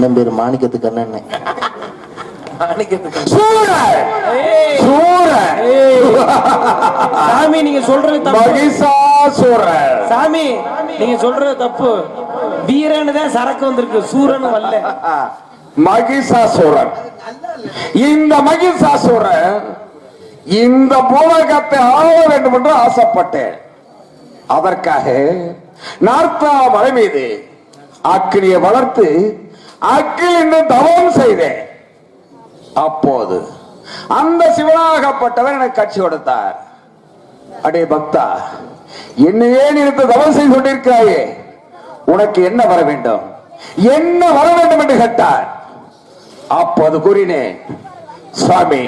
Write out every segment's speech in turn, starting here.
அண்ணன் பேரு மாணிக்கத்துக்கு அண்ணன். சாமி நீங்க சொல்றது சாமி நீங்க சொல்றது தப்பு. வீரன்னு தான் சரக்கு வந்திருக்கு சூரன் வரல. மகிஷாசுரன் இந்த மகிஷாசுரன் இந்த பூலகத்தை ஆள வேண்டும் என்று ஆசைப்பட்டேன். அதற்காக நார்த்தா மலை மீது அக்கினியை வளர்த்து அக்கில் தவம் செய்தேன். அப்போது அந்த சிவனாகப்பட்டவர் எனக்கு கட்சி கொடுத்தார். அடே பக்தா என்னையே நிறுத்த தவம் செய்து கொண்டிருக்கிறாயே? உனக்கு என்ன வர வேண்டும்? என்ன வர வேண்டும் என்று கேட்டார். அப்போது கூறினேன் சுவாமி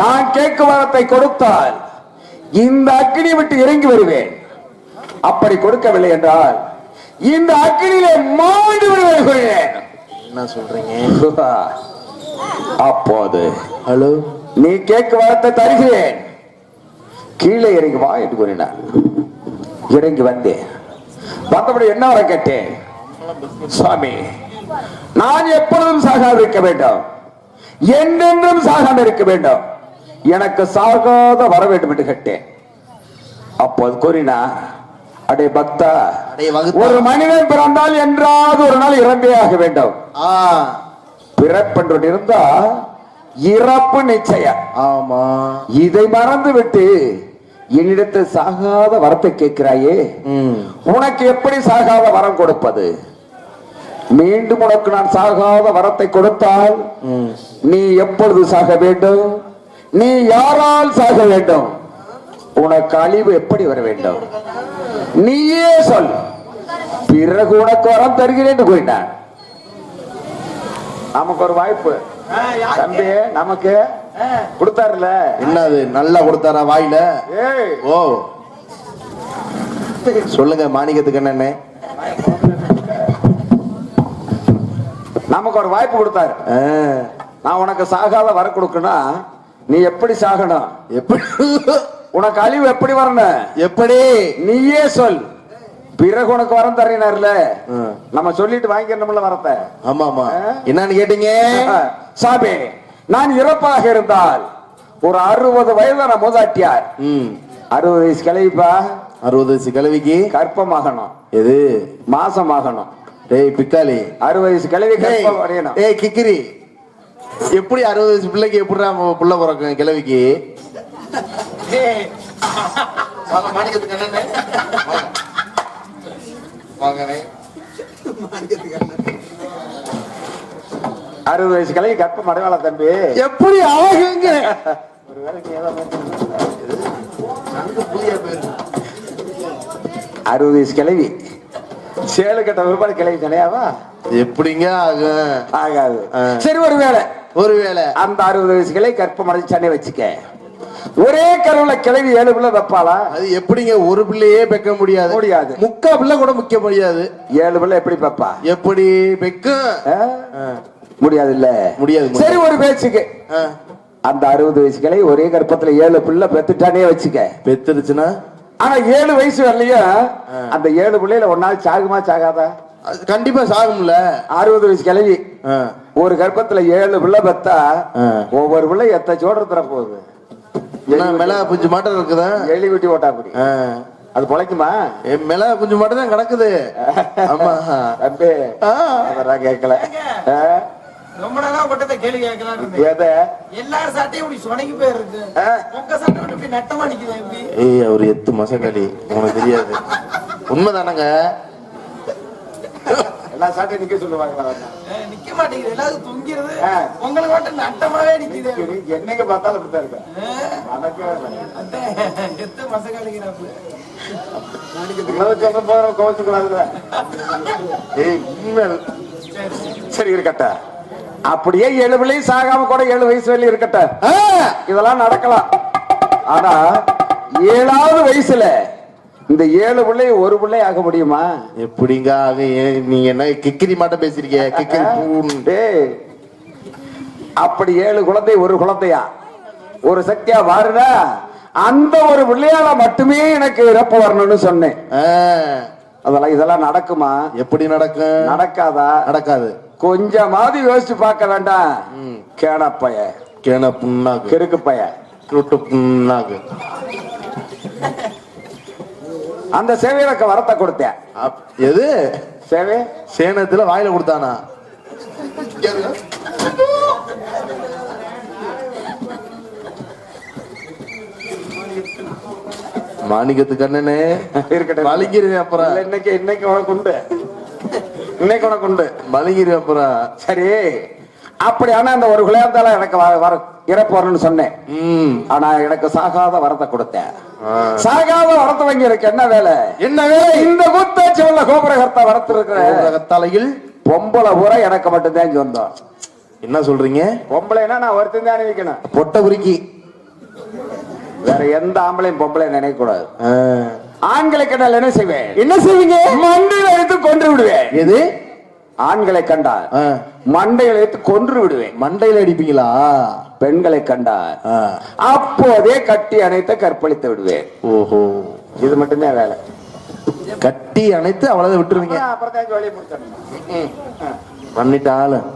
நான் கேட்கும் வரத்தை கொடுத்தால் இந்த அக்கினி விட்டு இறங்கி வருவேன். அப்படி கொடுக்கவில்லை என்றால் இந்த அக்கினியிலே மாண்டு விடுவேன் கூறினேன். என்ன சொல்றீங்க? அப்போது ஹலோ? நீ கேட்க வரத்தை தருகிறேன். கீழே இறங்கி வா என்று கூறினார். இறங்கி வந்தேன். வந்தபடி என்ன வர கேட்டேன்? சுவாமி நான் எப்பொழுதும் சாகாது இருக்க வேண்டும். என்றென்றும் சாகாம இருக்க வேண்டும். எனக்கு சாகாத வர வேண்டும் என்று கேட்டேன். அப்போது கூறினா அடே பக்தா. ஒரு மனிதன் பிறந்தால் என்றாவது ஒரு நாள் இறந்தே ஆக வேண்டும். ஆ. பிறப்பென்று இருந்தா இறப்பு நிச்சயம். ஆமா. இதை மறந்து விட்டு என்னிடத்தில் சாகாத வரத்தை கேட்கிறாயே. உனக்கு எப்படி சாகாத வரம் கொடுப்பது? மீண்டும் உனக்கு நான் சாகாத வரத்தை கொடுத்தால் நீ எப்பொழுது சாக வேண்டும்? நீ யாரால் சாக வேண்டும்? உனக்கு அழிவு எப்படி வர வேண்டும்? நீயே சொல். பிறகு உனக்கு வரம் தருகிறேன் கூறினான் நமக்கு ஒரு வாய்ப்பு. தம்பி நமக்கு கொடுத்தாருல? என்னது நல்லா கொடுத்தாரா வாயில? ஏய். ஓ. சொல்லுங்க மாணிக்கத்துக்கு என்னன்னு? நமக்கு ஒரு வாய்ப்பு கொடுத்தாரு. நான் உனக்கு சாகாத வர கொடுக்கணும் நீ எப்படி சாகணும்? எப்படி? உனக்கு அழிவு எப்படி வரணும்? எப்படி? நீயே சொல். பிறகு உனக்கு வரம் தரீனார்ல. நம்ம சொல்லிட்டு வாங்கிக்கணும்ல வரத்தை. ஆமா ஆமா என்னன்னு கேட்டீங்க? சாமி நான் இறப்பாக இருந்தால் ஒரு அறுபது வயதான மூதாட்டியார். அறுபது வயசு கிளவிப்பா அறுபது வயசு கிழவிக்கு கற்பமாகணும் எது? மாசமாகணும். டேய் பிக்காளி. அறுபது வயசு கிளவி கற்பம் டேய் கிக்கிரி. எப்படி அறுபது வயசு பிள்ளைக்கு எப்படிடா புள்ள பிறக்கும் கிழவிக்கு வாங்க, மாணிக்கத்துக்கு. அறுபது வயசு கிளவி கற்பம் அடைவாளா தம்பி? எப்படி அழகுங்க? அறுபது வயசு கிளவி சேலு கட்ட விருப்பாடு கிளவி கிடையாவா எப்படிங்க ஆகும் ஆகாது. சரி ஒரு வேலை ஒருவேளை அந்த அறுபது வயசு கிளை கற்பம் அடைஞ்சு சென்னை வச்சுக்க. ஒரே கருவுல கிளவி ஏழு பிள்ளை வைப்பாளா? அது எப்படிங்க ஒரு பிள்ளையே பெக்க முடியாது. முடியாது. முக்கா பிள்ளை கூட முக்க முடியாது. ஏழு பிள்ளை எப்படி வைப்பா? எப்படி பெக்கும் ஆ? முடியாது இல்ல முடியாது, சரி ஒரு பேச்சுக்கு. அந்த அறுபது வயசு கிளை ஒரே கற்பத்துல ஏழு பிள்ளை பெத்துட்டானே வச்சுக்க. பெத்துருச்சுன்னா? ஆனா ஏழு வயசு வரலையும் அந்த ஏழு பிள்ளையில ஒரு நாள் சாகுமா சாகாதா? கண்டிப்பா சாகும்ல. அறுபது வயசு கிளவி ஒரு கர்ப்பத்துல ஏழு பிள்ளை பெத்தா. ஒவ்வொரு பிள்ளை எத்த சோடு தர போகுது மிளகா குஞ்சு மாட்டம் இருக்குதா? எலி விட்டி ஓட்டா அப்படி ஆ, அது பொழைக்குமா? ஏ, மிளகா குஞ்சு மாட்டம் தான் கிடக்குது. ஆமா. தம்பி ஆ, அதெல்லாம் கேட்கல? ரொம்ப நாளா உங்ககிட்ட கேள்வி கேட்கலாம்? எல்லாரும் சட்டையும் இப்படி சொனங்கி போயிருக்கு? உங்க சட்டை மட்டும் இப்படி நட்டமா நிக்குது எப்படி ஏய் அவர் எத்து மசக்காளி. உனக்கு தெரியாது. உண்மைதானங்க? எல்லா சாட்டையும் நிக்க சொல்லுவாங்களா நிக்க மாட்டேங்குது. எல்லாரும் தொங்கிறது. உங்களுக்கு மட்டும் நட்டமாவே நிக்குது. என்னைக்கு பார்த்தாலும் அப்படித்தான் இருக்க எத்த உண்மை சரி இருக்கட்ட. அப்படியே ஏழு பிள்ளையும் சாகாம கூட ஏழு வயசு வரையும் இருக்கட்ட. இதெல்லாம் நடக்கலாம். ஆனா ஏழாவது வயசுல இந்த ஏழு பிள்ளை ஒரு பிள்ளை ஆக முடியுமா? எப்படிங்க ஆக? நீங்க என்ன கிக்கிரி மாட்டம் பேசுறீங்க கிக்கிரி அப்படி ஏழு குழந்தை ஒரு குழந்தையா? ஒரு சக்தியா மாறுனா அந்த ஒரு பிள்ளையால மட்டுமே எனக்கு இறப்பு வரணும்னு சொன்னேன். அதெல்லாம் இதெல்லாம் நடக்குமா? எப்படி நடக்கும்? நடக்காதா? நடக்காது. கொஞ்சமாவது யோசிச்சு பார்க்க வேண்டாம். கேனப்பைய கேன புண்ணாக்கு. கிறுக்கு பைய. குருட்டு புண்ணாக்கு. அந்த சேவையனுக்கு வரத்தை கொடுத்தேன். எது? சேவை? சேனத்துல வாயில கொடுத்தானா? மாணிக்கத்து கண்ணனே இருக்கட்டும். மலிங்கிருவேன் அப்புறம்? இன்னைக்கு இன்னைக்கு உனக்கு உண்டு. இன்னைக்கு உனக்கு உண்டு. மலிங்கிருவேன் அப்புறம்? சரி. அப்படி ஆனா அந்த ஒரு குழையாந்தால எனக்கு வர- வர இறப்பு வரணும்னு சொன்னேன் ஆனா எனக்கு சாகாத வரத்தை கொடுத்தேன். சாகாத வரத்தை வாங்கி எனக்கு என்ன வேலை? என்ன வேலை? இந்த கூத்தாட்சி உள்ள கோபுரகர்த்த வரத்து இருக்கிற தலையில் பொம்பளை பூரா எனக்கு மட்டும்தான் சொந்தம். என்ன சொல்றீங்க? பொம்பளைன்னா நான் ஒருத்தன் தான் நினைக்கணும் பொட்டை உருக்கி வேற எந்த ஆம்பளையும் பொம்பளை நினைக்க கூடாது ஆ. ஆண்களை கண்டால் என்ன செய்வேன்? என்ன செய்வீங்க? மண்டையில் எடுத்து கொன்று விடுவேன். எது? ஆண்களை கண்டால் ஆ. மண்டையில் எடுத்து கொன்று விடுவேன். மண்டையில அடிப்பீங்களா? பெண்களை கண்டால் ஆ. அப்போதே கட்டி அணைத்து கற்பழித்து விடுவேன். ஓஹோ. இது மட்டும்தான் வேலை. கட்டி அணைத்து அவ்வளவு விட்டுருவீங்க. பண்ணிட்டாலும்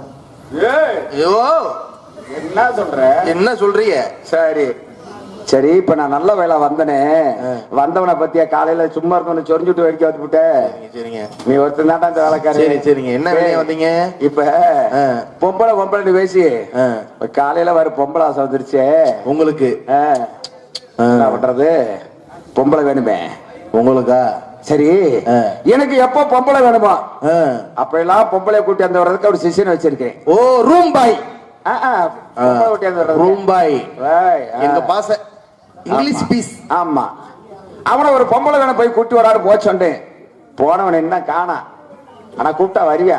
என்ன சொல்ற? என்ன சொல்றீங்க? சரி. சரி இப்ப நான் நல்ல வேலை வந்தனே. வந்தவனை பத்தியா காலையில சும்மா இருக்கணும் சொரிஞ்சுட்டு வேடிக்கை வந்து விட்டேன் சரிங்க நீ ஒருத்தன் தான்டா இந்த வேலைக்காரி. சரி சரிங்க. என்ன வேலையா வந்தீங்க? இப்ப. பொம்பளை பொம்பளை பேசி. காலையில வர பொம்பளை ஆசை வந்துருச்சே. உங்களுக்கு. என்ன பண்றது? பொம்பளை வேணுமே. உங்களுக்கா? சரி. எனக்கு எப்ப பொம்பளை வேணுமா. அப்ப எல்லாம் பொம்பளை கூட்டி அந்த வர்றதுக்கு ஒரு சிசின் வச்சிருக்கேன் ஓ ரூம் பாய். Room boy. எங்க பாச இங்கிலீஷ் பீஸ் ஆமா. அவனை ஒரு பொம்பளை வேணும் போய் கூட்டி வராரு போச்சோண்டேன் போனவன் என்ன காணா. ஆனா கூப்பிட்டா வருவியா?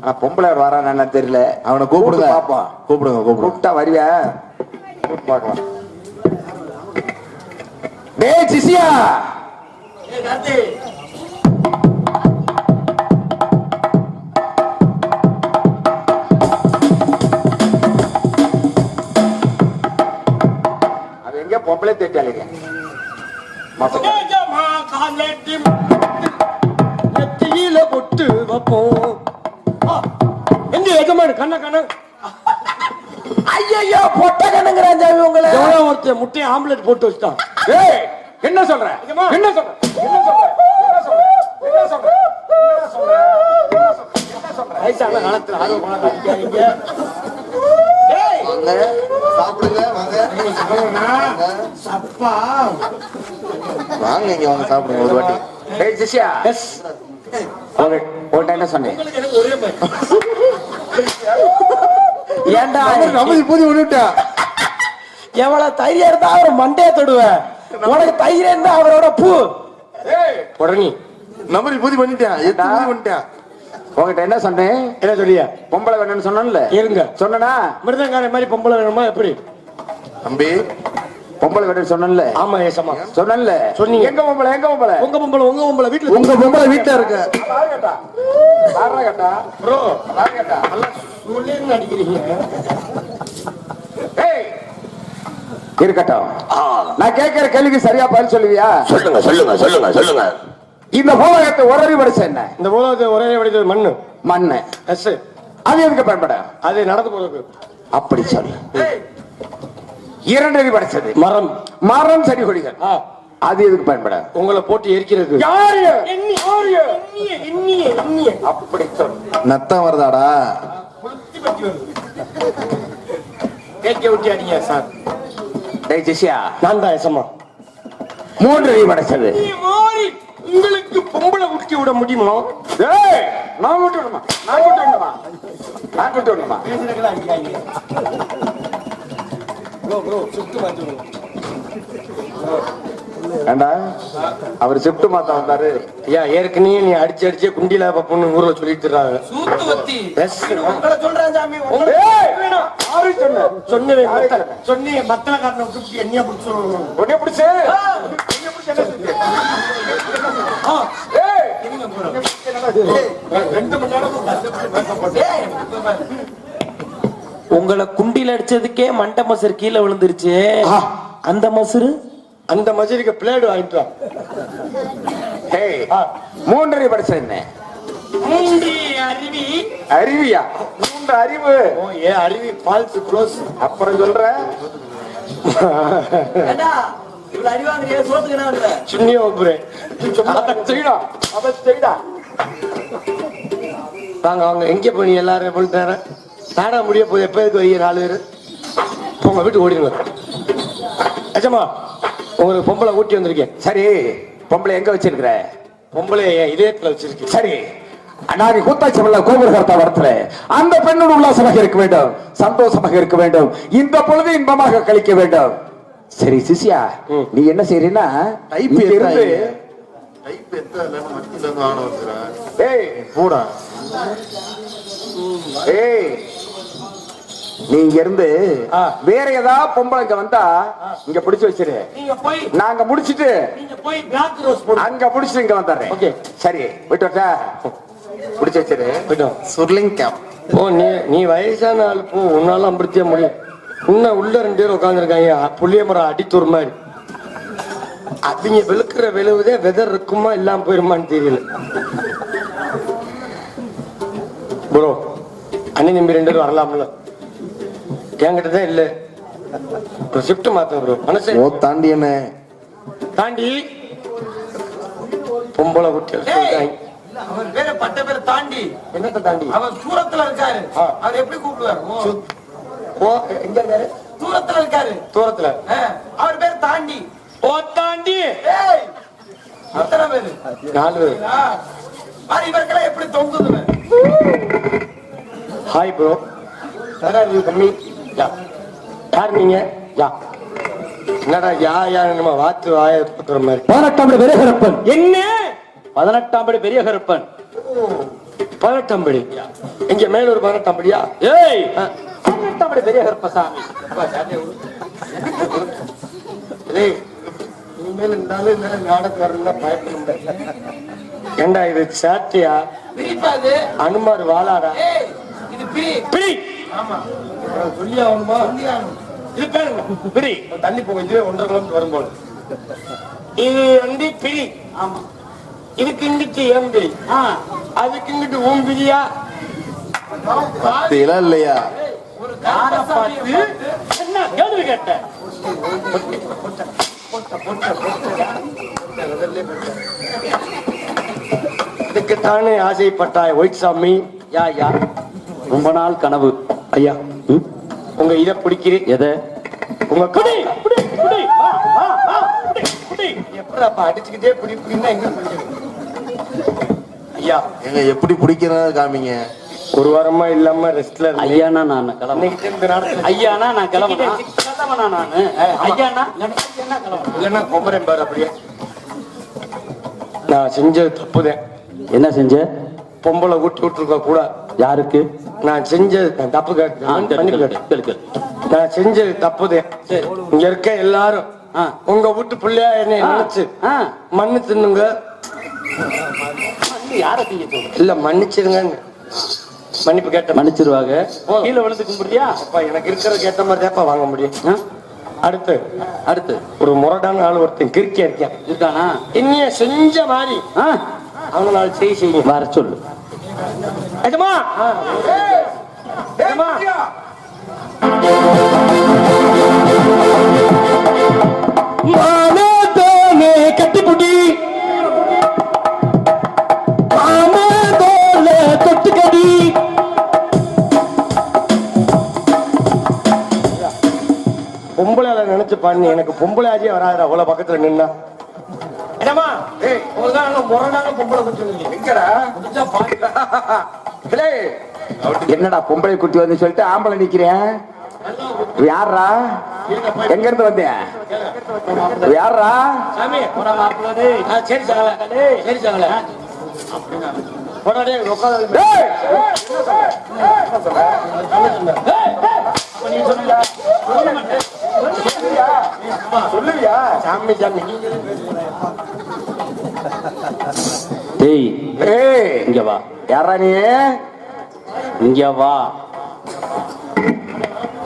ஆனா பொம்பளை வரான்னு என்ன தெரியல. அவனை கூப்பிடுங்க. பாப்போம். கூப்பிடுங்க கூப்பிடுங்க. கூப்பிட்டா வருவியா? கூப்பிட்டு பார்க்கலாம் டேய் சிசியா பொம்பளை தேட்டாளிங்க நெத்தியில பொட்டு வைப்போம். எங்க எஜமானு கண்ண கண்ண. ஐயோ பொட்ட கண்ணுங்கிறான் சாமி உங்களை. எவ்வளவு ஒருத்தன் முட்டையை ஆம்லெட் போட்டு வச்சுட்டான்? ஏய் என்ன சொல்ற. என்ன சொல்ற? என்ன சொல்ற? என்ன சொல்ற? என்ன சொல்ற? என்ன சொல்ற? வயசான காலத்துல ஆர்வம் பணம் அடிக்காதீங்க வாங்க சாப்பிடுங்க வாங்க. சப்பா வாங்க இங்க வாங்க சாப்பிடுங்க ஒரு வாட்டி. ஏய் சிஷ்யா எஸ். சொன்னேன். எனக்கு ஒரே பையன். ஏன்டா நம்ம பூதி விட்டுட்டா எவ்வளவு தைரியம் இருந்தா அவர் மண்டையை தொடுவேன் உனக்கு தைரியம் இருந்தா அவரோட பூ. உடனே. நம்பர் பூதி பண்ணிட்டேன். பண்ணிட்டேன்? உன்கிட்ட என்ன சொன்னேன் என்ன சொல்லியா? பொம்பளை வேணும்னு சொன்னேன்ல. இருங்க. சொன்னனா? மிருதங்கார மாதிரி பொம்பளை வேணுமா எப்படி? தம்பி பொம்பளை வேணும்னு சொன்னேன்ல. ஆமா ஏசமா சொன்னேன்ல. சொன்னீங்க. எங்க பொம்பளை எங்க பொம்பளை? உங்க பொம்பளை உங்க பொம்பளை வீட்டுல உங்க பொம்பளை வீட்டா இருக்க. இருக்கட்டும். நான் கேட்கிற கேள்விக்கு சரியா பதில் சொல்லுவியா? சொல்லுங்க சொல்லுங்க சொல்லுங்க சொல்லுங்க. இந்த பூலகத்தை ஒரு படிச்ச என்ன? இந்த உலகத்தை ஒரே வடித்தது மண்ணு. மண்ணு. எஸ் அது எதுக்கு பயன்பட? அது நடந்து போறது அப்படி சொல்லு. இரண்டடி படிச்சது. மரம். மரம் செடி கொடிகள். அது எதுக்கு பயன்பட? உங்களை போட்டு எரிக்கிறது. அப்படி சொல்லு. நத்தம் வருதாடா? கேட்க விட்டு அடிங்க சார். டேய் சிஷ்யா நான் தான் எசமா மூன்று படைச்சது. உங்களுக்கு பொம்பளை ஊட்டி விட முடியுமா? ஏய் நான் விட்டு விடணுமா நான் விட்டு விடணுமா நான் விடுங்க. ஏண்டா? அவர் ஷிஃப்ட் மாத்த வந்தாரு. ஐயா ஏற்கனவே நீ அடிச்சு அடிச்சே குண்டில பொண்ணு ஊர்ல சொல்லிட்டு இருக்காங்க. Yes. உங்களை சொல்றேன் சாமி உங்களை ஏய், வேணும். யாரு சொன்ன சொன்னவே யாரு மத்த- சொன்ன? சொன்னீங்க மத்தள காரணம் என்னைய பிடிச்சி உன்னை பிடிச்சு? பிடிச்சு என்ன உங்களை குண்டில அடிச்சதுக்கே மண்டை மசர் கீழே விழுந்துருச்சு. அந்த மசரு அந்த மசருக்கு பிளேடு வாங்கிட்டு மூன்றரை படிச்சேன் மூன்றி அருவி. அறிவியா மூன்று அறிவு ஓ ஏ அருவி ஃபால்ஸ் க்ளோஸ் அப்புறம் சொல்ற. இவ்வளவு செய்யடா செய்யடா வாங்க வாங்க. எங்க போனீங்க எல்லாரும்? எப்படி நேரம்? நாடா முடிய எப்போ வரீங்க நாலு பேர்? போங்க வீட்டுக்கு ஓடிடுங்க. அச்சம்மா உங்களுக்கு பொம்பளை ஊட்டி வந்திருக்கேன். சரி பொம்பளை எங்க வச்சிருக்கிற? பொம்பளை இதயத்துல வச்சிருக்கேன் சரி அண்ணாடி கூத்தாட்சி கோபுரகர்த்தா வரத்துல அந்த பெண்ணோடு உல்லாசமாக இருக்க வேண்டும் சந்தோஷமாக இருக்க வேண்டும் இந்த பொழுது இன்பமாக கழிக்க வேண்டும். சரி சிசியா. நீ என்ன செய்றீன்னா டைப் இருந்து டைப் எத்த மத்தியில இருந்து வாங்க வந்துடுறேன் ஏய் பூடா. ஏய் நீ இங்க இருந்து. வேற ஏதாவது பொம்பளை இங்க வந்தா இங்க பிடிச்சு வச்சிரு. நீங்க போய் நாங்க முடிச்சிட்டு அங்க பிடிச்சிட்டு இங்க ஓகே. சரி விட்டு வரட்டா? பிடிச்சு வச்சிரு. சுர்லிங் கேப் ஓ நீ நீ வயசான ஆள் போ. உன்னால அம்பிடித்திய முடியும். இன்னும் உள்ள ரெண்டு பேர் உட்காந்துருக்காங்க புளிய மரம் அடித்தூர் மாதிரி. அவங்க வெளுக்கிற வெளுவுதே வெதர் இருக்குமா இல்லாம போயிருமான்னு தெரியல. ப்ரோ அண்ணன் தம்பி ரெண்டு பேரும் வரலாம்ல. என்கிட்ட தான் இல்ல. ஒரு ஷிஃப்ட் மாத்த ப்ரோ மனசு ஓ தாண்டி என்ன? தாண்டி. பொம்பளை குட்டிகள் சொல்றாங்க. அவர் பேரு பட்ட பேரை தாண்டி. என்னத்தை தாண்டி? அவர் தூரத்துல இருக்காரு. அவர் எப்படி கூப்பிடுவாரு? ஓ, ஓ எங்க இருக்காரு? தூரத்துல இருக்காரு. தூரத்துல. அவர் பேர் தாண்டி. ஓ தாண்டி. ஏய் எத்தனை பேரு? நாலு பேர். இவருக்கெல்லாம் எப்படி தொங்குதுன்னு ஹாய் ப்ரோ இது கம்மி யா. யார் நீங்க? யா. என்னடா யா யா நம்ம வாத்து வாய பத்துற மாதிரி. பதினெட்டாம் பெரிய கருப்பன். என்ன? பதினெட்டாம் படி பெரிய கருப்பன். பதினெட்டாம் படி. இங்க மேல ஒரு பதினெட்டாம் படியா? ஏய் படி பெரிய கருப்பசாமி இனிமேல் இருந்தாலும் இந்த நாடகம் வரணும்னா பயப்பட ஏண்டா இது சாட்டியா? அனுமார் வாழாடா இது பிரி. சொல்லி ஆகணுமா. இது தண்ணி போகும் இதுவே ஒன்றரை கிலோமீட்டர் வரும்போது. இது வந்து பிரி. ஆமா. இதுக்கு இங்கிட்டு ஏன் பிரி? அதுக்கு இங்கிட்டு இல்லையா? ஒரு கருப்பசாமியை பார்த்து என்ன கேள்வி கேட்ட இதுக்குத்தானே ஆசைப்பட்டாய் ஒயிட் சாமி யா யா. ரொம்ப நாள் கனவு. ஐயா. உங்க இத பிடிக்கிறேன். எதை? உங்க குடி குடி குடி. வா வா வா குடி குடி. எப்படாப்பா அடிச்சுக்கிட்டே குடி குடின்னா எங்க பிடிக்கிறது? ஐயா. எங்க எப்படி பிடிக்கிறத காமிங்க. ஒரு வாரமா இல்லாம ரெஸ்ட்ல ஐயானா நான் கிளம்புறேன். ஐயானா நான் கிளம்புறேன். கிளம்பனா நானு. ஐயானா இல்லைன்னா கொம்பரேன் பாரு அப்படியே. நான் செஞ்சது தப்புதேன் என்ன செஞ்ச? பொம்பளை ஊட்டி விட்டுருக்க கூட. யாருக்கு? நான் செஞ்சது தப்பு கேளு. நான் செஞ்சது தப்புதேன் இங்க இருக்க எல்லாரும். உங்க வீட்டு பிள்ளையா என்னை நினைச்சு. மண்ணு தின்னுங்க. இல்ல மன்னிச்சிருங்கன்னு. மன்னிப்பு கேட்டேன் மன்னிச்சிருவாங்க. கீழே விழுந்து கும்பிடுறியா அப்பா எனக்கு இருக்கிறதுக்கு ஏத்த மாதிரி தான்ப்பா வாங்க முடியும்? அடுத்து அடுத்து ஒரு முரடான ஆள் ஒருத்தன் கிறுக்கியா இருக்கான் இருக்கானா என்னைய செஞ்ச மாதிரி ஆ? அவனை நாள் செய்ய செய்யும் வர சொல்லு எஜமா எஜமா பண்ணி எனக்கு பொம்பளை ஆஜியே வராதுடா அவ்வளவு பக்கத்துல நின்னா. எஜமா ஏய் ஒரு தான் முரடான பொம்பளை குடிச்சு எங்கடா? கிளே. என்னடா பொம்பளை குட்டி வந்து சொல்லிட்டு ஆம்பளை நிக்கிறேன்? யாரா எங்க இருந்து வந்தேன் யாரா சரி சகல. சரி சகல. உட்காந்து! சொல்லுவியா? சாமி சாமி டேய் ஏய் இங்க வா. யாரா நீ? இங்க வா.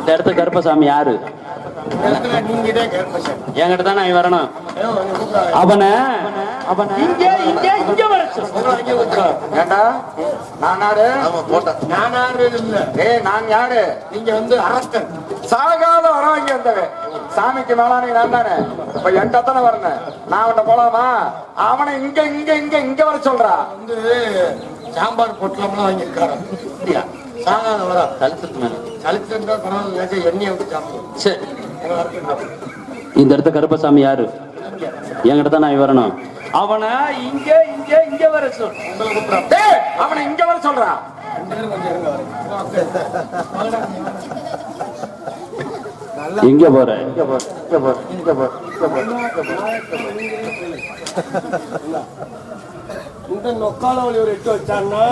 இந்த இடத்து கருப்பசாமி யாரு? என்கிட்ட தானே வரணும். அவனை அவனை. இங்க இங்க இங்க. ஏண்டா? நான் யாரு? நான் யாரு? இல்ல. ஏய் நான் யாரு? நீங்க வந்து அரக்கன் சாகாத வர வாங்கி வந்தவன். சாமிக்கு மேலானே நான் தானே. இப்ப என்கிட்ட தானே வரணும் நான் அவன்கிட்ட போலாமா? அவனை இங்க இங்க இங்க இங்க வர சொல்றா. வந்து சாம்பார் பொட்டலம்லாம் வாங்கியிருக்காரு? சாகாத வர கழுத்துக்கு மேல. கழுத்துன்றா பரவாயில்ல எண்ணெய் விட்டு சாப்பிடுவோம் சரி. இந்த இடத்த கருப்பசாமி யாரு? என்கிட்ட தான் நான் வரணும். அவனை இங்க இங்க இங்க வர டேய் அவனை இங்க வர சொல்றா. எங்க போற. இந்த நொக்கால ஒரு எட்டு வச்சான்னா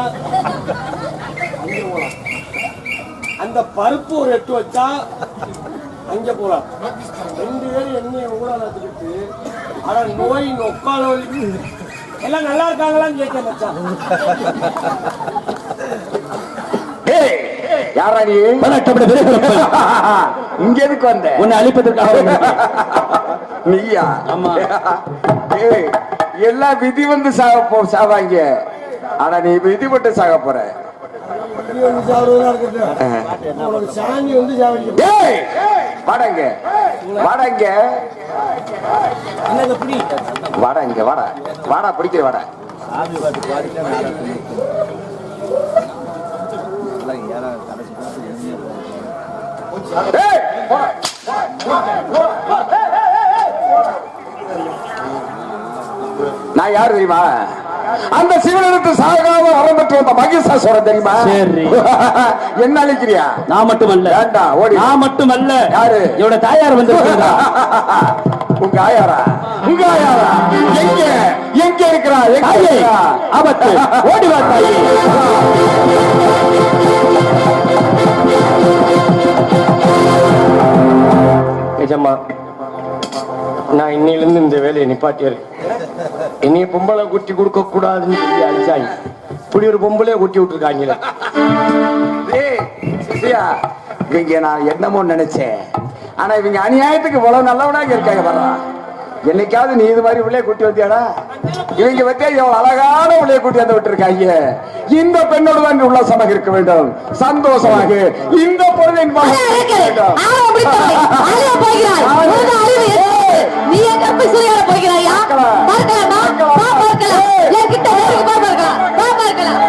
அந்த பருப்பு ஒரு எட்டு வச்சா அங்க போலாம் ரெண்டு பேரும் எண்ணெயை ஊழலாத்துக்கிட்டு ஆனா நோய் நொக்கால எல்லாம் நல்லா இருக்காங்களான்னு கேட்க மச்சான். டேய் யாரா நீ? இங்க எதுக்கு வந்த? உன்னை அழிப்பதற்காக. நீயா? ஆமா. எல்லாம் விதி வந்து சாக போ சாவாங்க. ஆனா நீ விதிப்பட்டு சாக போற. வாடங்க. வாடங்க. என்னது இங்க வாடா. வாடா பிடிக்கிற வாடா. நான் யாரு தெரியுமா? அந்த சிவனிடத்து சாகாம வரம் பெற்று வந்த மகிஷாசுரன் தெரியுமா? சரி. என்ன அழிக்கிறியா? நான் மட்டுமல்ல. வேண்டாம், ஓடி. நான் மட்டுமல்ல. யாரு? இவட தாயார் வந்து உங்க ஆயாரா? உங்க ஆயாரா? எங்க? எங்க இருக்கிறா? எங்க? ஆபத்து. ஓடி வா தாயே. நிஜமா நான் இன்னையிலிருந்து இந்த வேலையை நிப்பாட்டியது என்னைய பொம்பளை குட்டி கொடுக்க கூடாதுன்னு சொல்லி அடிச்சாங்க. இப்படி ஒரு பொம்பளைய குட்டி விட்டுருக்காங்களே. இவங்க நான் என்னமோ நினைச்சேன். ஆனா இவங்க அநியாயத்துக்கு இவ்வளவு நல்லவனாக இருக்காங்க வர்றா என்னைக்காவது நீ இது மாதிரி உள்ளே கூட்டி வந்தியாடா? இவங்க வச்சா இவ்வளவு அழகான உள்ளே கூட்டி வந்து விட்டுருக்காங்க. இந்த பெண்ணோடு தான் உல்லாசமாக இருக்க வேண்டும். சந்தோஷமாக. இந்த பொருளின். நீ எங்க போய் சூரியனை போய்கிறாயா பார்க்கலாமா. வா பார்க்கலாம். என்கிட்ட நேருக்கு வா பார்க்கலாம். வா பார்க்கலாம்.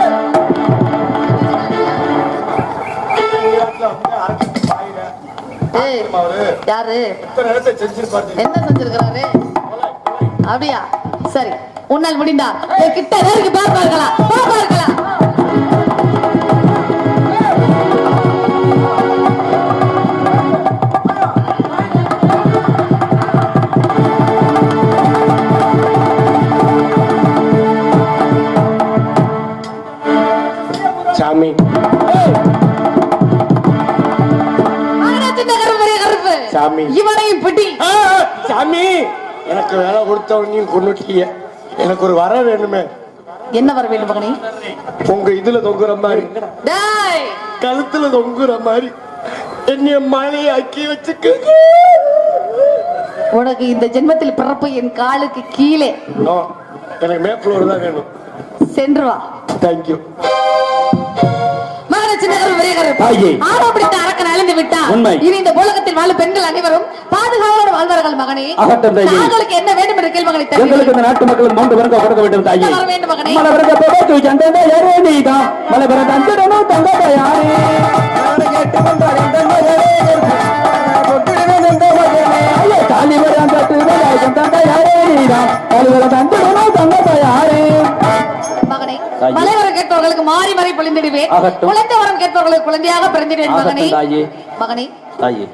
ஏய், யாரு? என்ன செஞ்சிருக்கிறாரு? அப்படியா? சரி. உன்னால் முடிந்தா. என்கிட்ட நேருக்கு வா பார்க்கலாம். பார்க்கலாம். சாமி. இவனையும் பிடி. ஆ, சாமி. எனக்கு வேலை கொடுத்தவனையும் கொண்டுட்டீங்க எனக்கு ஒரு வர வேணுமே. என்ன வர வேண்டும் மகனே? உங்க இதுல தொங்குற மாதிரி. டேய். கழுத்துல தொங்குற மாதிரி. என்னைய மாலையாக்கி வச்சுக்க. உனக்கு இந்த ஜென்மத்தில் பிறப்பு என் காலுக்கு கீழே. எனக்கு மேப்ளோர் தான் வேணும். சென்று வா. தேங்க்யூ பிடித்த அரக்கன் அழிந்து இந்த உலகத்தில் வாழும் பெண்கள் அனைவரும் பாதுகாப்போடு வாழ்வார்கள் மகனே. தாங்களுக்கு என்ன வேண்டும் என்று கேள் மகனை எங்களுக்கு இந்த நாட்டு மக்கள் மூன்று பேருக்கு கொடுக்க வேண்டும் தாயே. வர வேண்டும் மகனே? மலை போட்டு யாரே மலை யாரே? மலைவரம் கேட்பவர்களுக்கு மாறி மாறி பொழிந்திடுவேன். குழந்தை வரம் கேட்பவர்களுக்கு குழந்தையாக பிறந்திடுவேன் மகனே. மகனே.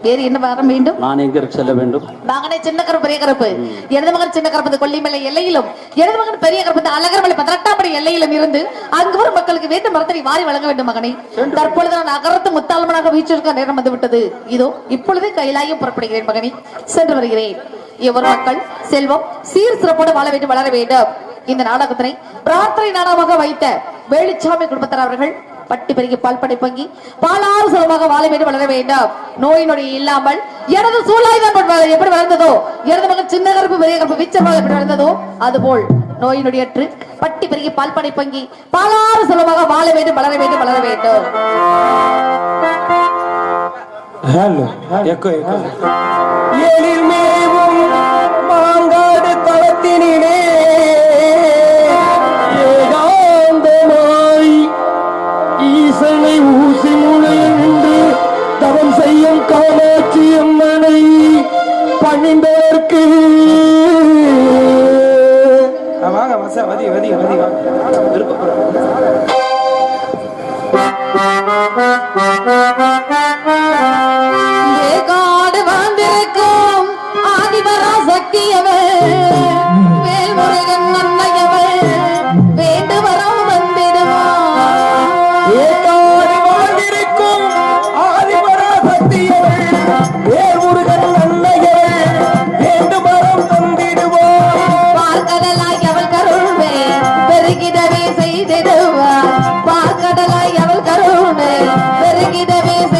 வேறு என்ன வரம் வேண்டும்? நான் எங்க செல்ல வேண்டும்? மகனே சின்ன கருப்பு பெரிய கருப்பு. எனது மகன் சின்ன கருப்பு இந்த கொல்லிமலை எல்லையிலும். எனது மகன் பெரிய கருப்பு இந்த அழகர்மலை பதினெட்டாம் படி எல்லையிலும் இருந்து அங்கு வரும் மக்களுக்கு வேண்டும் மரத்தனை வாரி வழங்க வேண்டும் மகனே. தற்பொழுது நான் அகரத்து முத்தாளமனாக வீச்சிருக்க நேரம் வந்து விட்டது. இதோ இப்பொழுது கையிலாயும் புறப்படுகிறேன் மகனே. சென்று வருகிறேன். மக்கள் செல்வம் சீர் சிறப்போடு வாழ வேண்டும் வளர வேண்டும். இந்த நாடகத்தினை பிரார்த்தனை நாடகமாக வைத்த வேலுச்சாமி குடும்பத்தார் அவர்கள் பட்டி பெருகி பால் படை பங்கி பாலாறு சுலமாக வாழ வேண்டும் வளர வேண்டாம். நோய் நொடி இல்லாமல் எனது கொண்டு வளர- எப்படி வளர்ந்ததோ? எனது மகன் சின்ன கருப்பு பெரிய கருப்பு விச்சமாக எப்படி வளர்ந்ததோ அதுபோல் நோய் நொடியற்று பட்டி பெருகி பால் படை பங்கி பாலாறு சுலமாக வாழ வேண்டும் வளர வேண்டும் வளர வேண்டும். ஹலோ எக்கோ எக்கோ எழில் மேவும் மாங்காடு தளத்தினிலே ஈசனை ஊசி முளையென்று தவம் செய்யும் காமாட்சி அம்மனை பணிந்தவர்க்கு. வாங்க மசா வதி வதி வதி காடு ಮಾಡಿದವೇ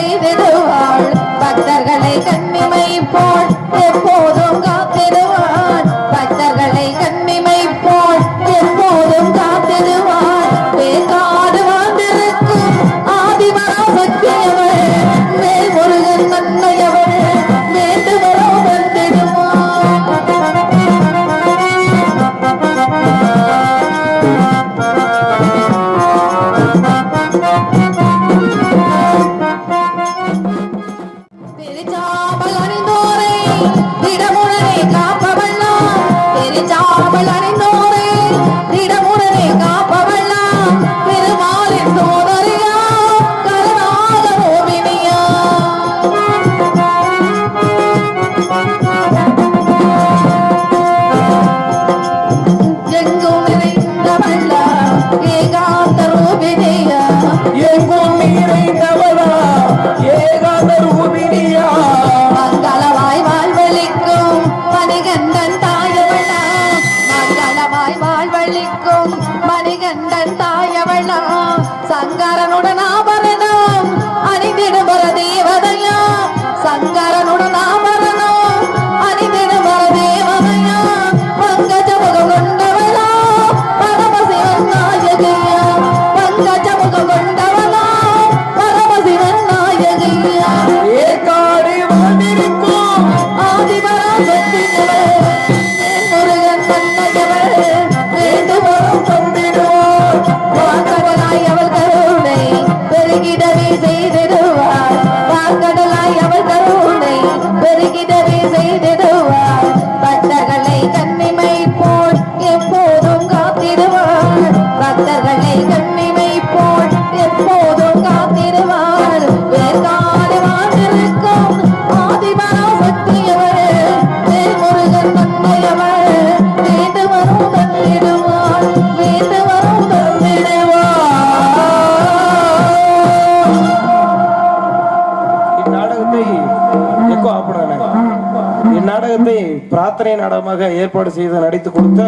சிறப்பாக ஏற்பாடு செய்து நடித்து கொடுத்த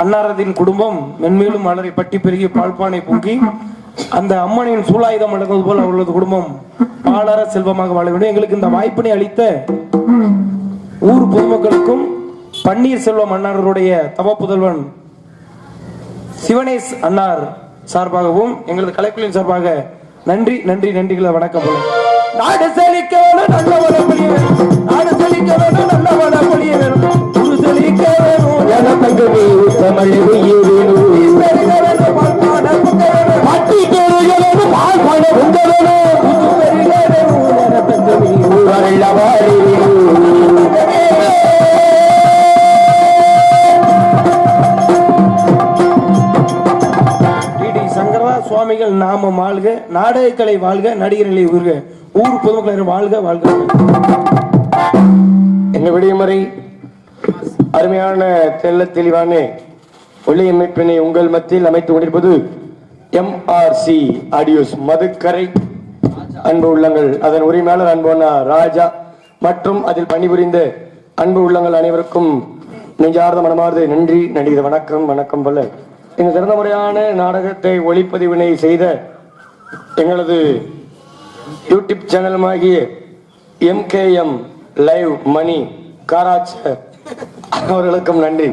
அன்னாரதின் குடும்பம் மென்மேலும் மலரை பட்டி பெருகி பால்பானை பொங்கி அந்த அம்மனின் சூலாயுதம் அடங்குவது போல் அவர்களது குடும்பம் பாலர செல்வமாக வாழ வேண்டும். எங்களுக்கு இந்த வாய்ப்பினை அளித்த ஊர் பொதுமக்களுக்கும் பன்னீர் செல்வம் அன்னாருடைய தவ புதல்வன் சிவனேஷ் அன்னார் சார்பாகவும் எங்களது கலைக்குழுவின் சார்பாக நன்றி நன்றி நன்றிகளை வணக்கம் நாடு செழிக்க வேணும் நல்ல வளப்பொழிய வேணும் நாடு செழிக்க வேணும் நல்ல வளப்பொழிய வேணும் குரு டிடி சுவாமிகள் நாம வாழ்க நாடகக்கலை வாழ்க நடிகர்களை உருக ஊர் பொதுமக்கள் வாழ்க வாழ்க. எங்க விடியமறை? அருமையான தெள்ள தெளிவான ஒளியமைப்பினை உங்கள் மத்தியில் அமைத்துக் கொண்டிருப்பது எம்ஆர்சி ஆடியோஸ் மதுக்கரை. அன்பு உள்ளங்கள் அதன் உரிமையாளர் அன்போனா ராஜா மற்றும் அதில் பணிபுரிந்த அன்பு உள்ளங்கள் அனைவருக்கும் நெஞ்சார்ந்த மனமார்ந்த நன்றி நடிகர் வணக்கம் வணக்கம் போல. இந்த சிறந்த முறையான நாடகத்தை ஒளிப்பதிவினை செய்த எங்களது யூடியூப் சேனலுமாகிய எம்கேஎம் லைவ் மணி காராச்சர் அவர்களுக்கும் நன்றி.